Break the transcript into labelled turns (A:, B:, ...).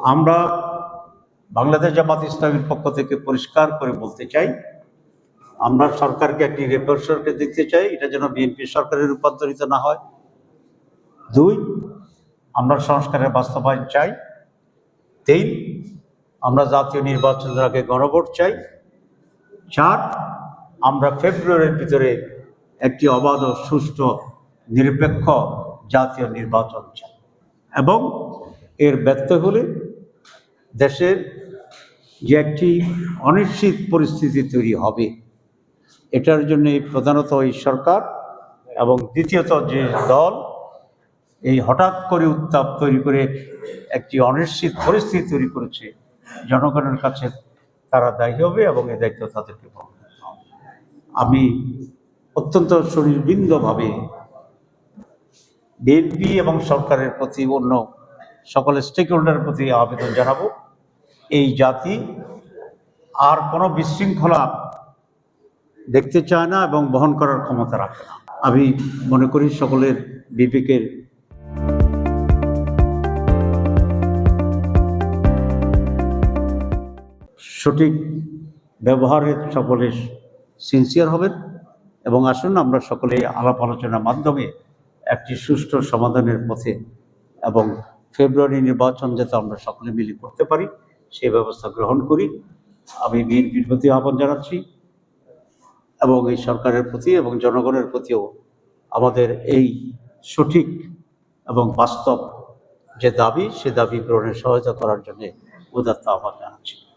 A: আমরা বাংলাদেশ জামাত ইসলামের পক্ষ থেকে পরিষ্কার করে বলতে চাই, আমরা সরকারকে একটি রেপোর্টকে দেখতে চাই, এটা যেন বিএনপি সরকারে রূপান্তরিত না হয়। দুই, আমরা সংস্কারের বাস্তবায়ন চাই। তিন, আমরা জাতীয় নির্বাচনের আগে গণভোট চাই। চার, আমরা ফেব্রুয়ারির ভিতরে একটি অবাধ সুষ্ঠু নিরপেক্ষ জাতীয় নির্বাচন চাই। এবং এর ব্যর্থ হলে দেশের যে একটি অনিশ্চিত পরিস্থিতি তৈরি হবে, এটার জন্য প্রধানত এই সরকার এবং দ্বিতীয়ত যে দল, এই হঠাৎ করে উত্তাপ তৈরি করে একটি অনিশ্চিত পরিস্থিতি তৈরি করেছে, জনগণের কাছে তারা দায়ী হবে এবং এই দায়িত্ব তাদেরকে আমি অত্যন্ত সুনির্বিন্দভাবে বিএনপি এবং সরকারের প্রতি অন্য সকল স্টেক হোল্ডারের প্রতি আবেদন জানাব। এই জাতি আর কোনো বিশৃঙ্খলা দেখতে চায় না এবং বহন করার ক্ষমতা রাখে না। আমি মনে করি সকলের বিবেকের সঠিক ব্যবহারে সকলে সিনসিয়ার হবেন এবং আসুন আমরা সকলে আলাপ আলোচনার মাধ্যমে একটি সুষ্ঠু সমাধানের পথে এবং ফেব্রুয়ারি নির্বাচন যাতে আমরা সকলে মিলে করতে পারি সেই ব্যবস্থা গ্রহণ করি। আমি বিএনপির প্রতি আহ্বান জানাচ্ছি এবং এই সরকারের প্রতি এবং জনগণের প্রতিও আমাদের এই সঠিক এবং বাস্তব যে দাবি, সে দাবি পূরণে সহায়তা করার জন্য উদাত্ত আহ্বান জানাচ্ছি।